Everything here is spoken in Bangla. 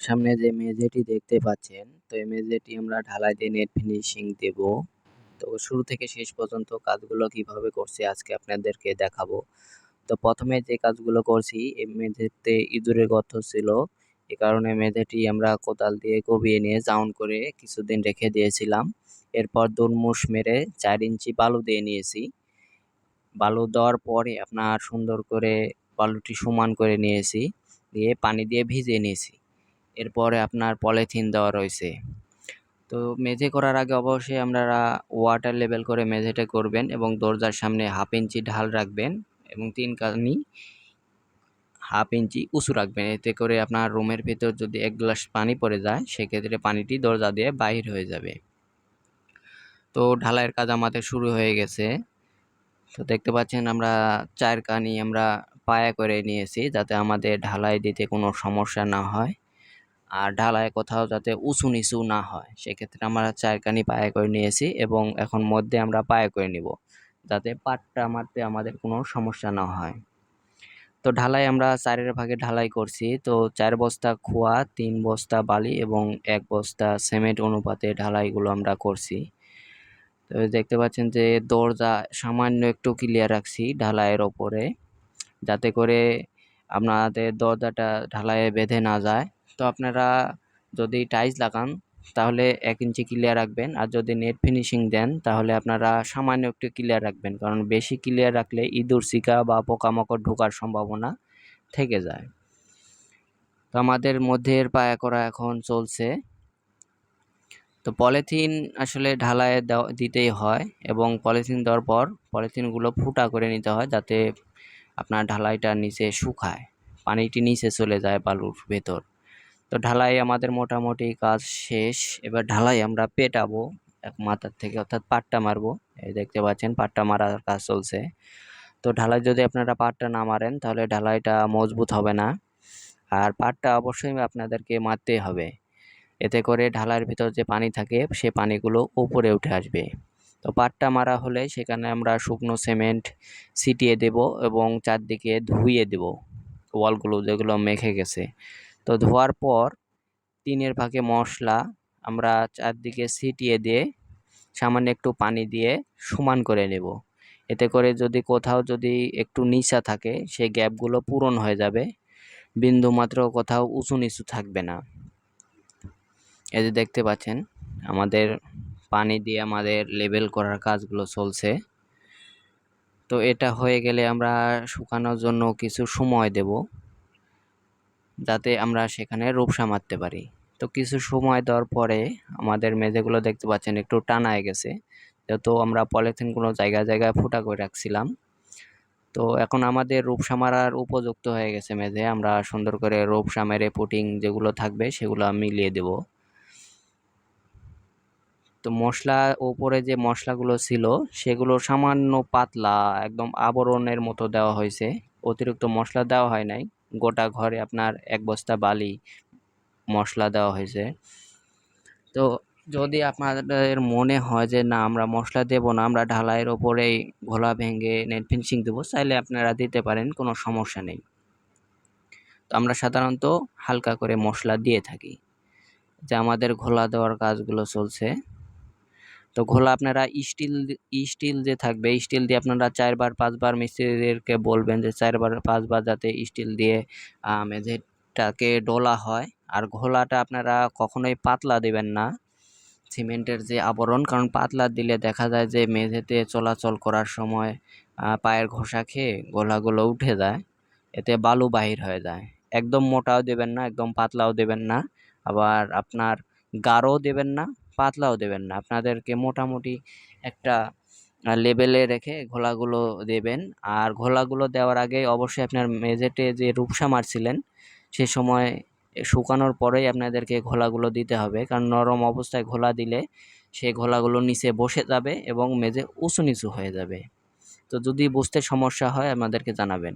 সামনে যে মেঝেটি দেখতে পাচ্ছেন, তো এই মেঝেটি আমরা ঢালাই দিয়ে নেট ফিনিশিং দেব। তো শুরু থেকে শেষ পর্যন্ত কাজগুলো কীভাবে করছি আজকে আপনাদেরকে দেখাবো। তো প্রথমে যে কাজগুলো করছি, এই মেঝেতে ইঁদুরের গর্ত ছিল। এ কারণে মেঝেটি আমরা কোদাল দিয়ে কবিয়ে নিয়ে জাউন করে কিছুদিন রেখে দিয়েছিলাম। এরপর দুনমুষ মেরে চার ইঞ্চি বালু দিয়ে নিয়েছি। বালু দেওয়ার পরে আপনার সুন্দর করে বালুটি সমান করে নিয়েছি, দিয়ে পানি দিয়ে ভিজিয়ে নিয়েছি। এরপরে আপনার পলিথিন দেওয়া রয়েছে। তো মেঝে করার আগে অবশ্যই আপনারা ওয়াটার লেভেল করে মেঝেটা করবেন এবং দরজার সামনে হাফ ইঞ্চি ঢাল রাখবেন এবং তিন কানি হাফ ইঞ্চি উঁচু রাখবেন। এতে করে আপনার রুমের ভিতর যদি এক গ্লাস পানি পড়ে যায়, সেক্ষেত্রে পানিটি দরজা দিয়ে বাহির হয়ে যাবে। তো ঢালাইয়ের কাজ আমাদের শুরু হয়ে গেছে। তো দেখতে পাচ্ছেন আমরা চার কানি আমরা পায়া করে নিয়েছি যাতে আমাদের ঢালাই দিতে কোনো সমস্যা না হয়। আর ঢালাই কোথাও যাতে উঁচু নিচু না হয়, সেক্ষেত্রে আমরা চারকানি পায়ে করে নিয়েছি এবং এখন মধ্যে আমরা পায়ে করে নিব, যাতে পাটটা মারতে আমাদের কোনো সমস্যা না হয়। তো ঢালাই আমরা চারের ভাগে ঢালাই করছি, তো চার বস্তা খোয়া, তিন বস্তা বালি এবং এক বস্তা সিমেন্ট অনুপাতে ঢালাইগুলো আমরা করছি। তো দেখতে পাচ্ছেন যে দরজা সামান্য একটু ক্লিয়ার রাখছি ঢালাইয়ের ওপরে, যাতে করে আপনাদের দরজাটা ঢালাইয়ে বেঁধে না যায়। তো আপনারা যদি টাইলস লাগান, তাহলে এক ইঞ্চি ক্লিয়ার রাখবেন। আর যদি নেট ফিনিশিং দেন, তাহলে আপনারা সামান্য একটু ক্লিয়ার রাখবেন। কারণ বেশি ক্লিয়ার রাখলে ইঁদুর, শিকা বা পোকামাকড় ঢোকার সম্ভাবনা থেকে যায়। তো আমাদের মধ্যের পায়া করা এখন চলছে। তো পলিথিন আসলে ঢালায় দিতেই হয় এবং পলিথিন দেওয়ার পর পলিথিনগুলো ফুটা করে নিতে হয় যাতে আপনার ঢালাইটা নিচে শুকায়। পানিটি নিচে চলে যায় বালুর ভেতর। তো ঢালাই আমাদের মোটামুটি কাজ শেষ। এবার ঢালাই আমরা পেটাবো এক মাথার থেকে, অর্থাৎ পাট্টা মারবো। এই দেখতে পাচ্ছেন, পাট্টা মারার কাজ চলছে। তো ঢালাই যদি আপনারা পাটটা না মারেন, তাহলে ঢালাইটা মজবুত হবে না। আর পাটটা অবশ্যই আপনাদেরকে মারতে হবে। এতে করে ঢালাইয়ের ভিতর যে পানি থাকে, সে পানিগুলো উপরে উঠে আসবে। তো পাটটা মারা হলে সেখানে আমরা শুকনো সিমেন্ট ছিটিয়ে দেব এবং চারদিকে ধুইয়ে দেব। ওয়ালগুলো যেগুলো মেখে গেছে। তো ধোয়ার পর টিনের ফাঁকে মশলা আমরা চারদিকে ছিটিয়ে দিয়ে সামান্য একটু পানি দিয়ে সমান করে নেব। এতে করে যদি কোথাও যদি একটু নিচা থাকে, সেই গ্যাপগুলো পূরণ হয়ে যাবে। বিন্দুমাত্র কোথাও উঁচু নিচু থাকবে না। যে দেখতে পাচ্ছেন, আমাদের পানি দিয়ে আমাদের লেবেল করার কাজগুলো চলছে। তো এটা হয়ে গেলে আমরা শুকানোর জন্য কিছু সময় দেব। যাতে আমরা সেখানে রূপসা মারতে পারি। তো কিছু সময় দেওয়ার পরে আমাদের মেঝেগুলো দেখতে পাচ্ছেন একটু টানা হয়ে গেছে। যেহেতু আমরা পলিথিনগুলো জায়গায় জায়গায় ফুটা করে রাখছিলাম। তো এখন আমাদের রূপসা মারার উপযুক্ত হয়ে গেছে মেঝে। আমরা সুন্দর করে রূপসা মেরে পুটিং যেগুলো থাকবে সেগুলো মিলিয়ে দেব। তো মশলা, ওপরে যে মশলাগুলো ছিল সেগুলো সামান্য পাতলা, একদম আবরণের মতো দেওয়া হয়েছে। অতিরিক্ত মশলা দেওয়া হয় নাই। গোটা ঘরে আপনার এক বস্তা বালি মশলা দেওয়া হয়েছে। তো যদি আপনাদের মনে হয় যে না, আমরা মশলা দেব না, আমরা ঢালাইয়ের ওপরেই ঘোলা ভেঙে নেট ফিনিশিং দেবো, চাইলে আপনারা দিতে পারেন, কোনো সমস্যা নেই। তো আমরা সাধারণত হালকা করে মশলা দিয়ে থাকি। যে আমাদের ঘোলা দেওয়ার কাজগুলো চলছে। তো ঘোলা আপনারা স্টিল স্টিল যে থাকবে স্টিল দিয়ে আপনারা চারবার, পাঁচবার মিস্ত্রিদেরকে বলবেন যে চারবার, পাঁচবার যাতে স্টিল দিয়ে মেঝেটাকে ডোলা হয়। আর ঘোলাটা আপনারা কখনোই পাতলা দেবেন না। সিমেন্টের যে আবরণ, কারণ পাতলা দিলে দেখা যায় যে মেঝেতে চলাচল করার সময় পায়ের ঘষা খেয়ে গোলাগুলো উঠে যায়, এতে বালু বাহির হয়ে যায়। একদম মোটাও দেবেন না, একদম পাতলাও দেবেন না। আবার আপনার গাঢ়ও দেবেন না। পাতলাও দেবেন না। আপনাদেরকে মোটামুটি একটা লেবেলে রেখে ঘোলাগুলো দেবেন। আর ঘোলাগুলো দেওয়ার আগে অবশ্যই আপনার মেঝেতে যে রূপসা মারছিলেন, সে সময় শুকানোর পরেই আপনাদেরকে ঘোলাগুলো দিতে হবে। কারণ নরম অবস্থায় ঘোলা দিলে সেই ঘোলাগুলো নিচে বসে যাবে এবং মেঝে উঁচু নিচু হয়ে যাবে। তো যদি বুঝতে সমস্যা হয়, আমাদেরকে জানাবেন।